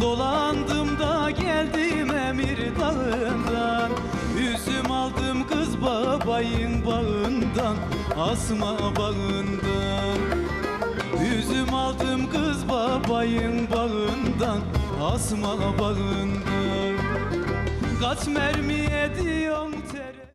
Dolandım da geldim Emir Dağı'ndan. Üzüm aldım kız babayın bağından Asma bağından. Üzüm aldım kız babayın bağından Asma bağından. Kaç mermi ediyorum terim?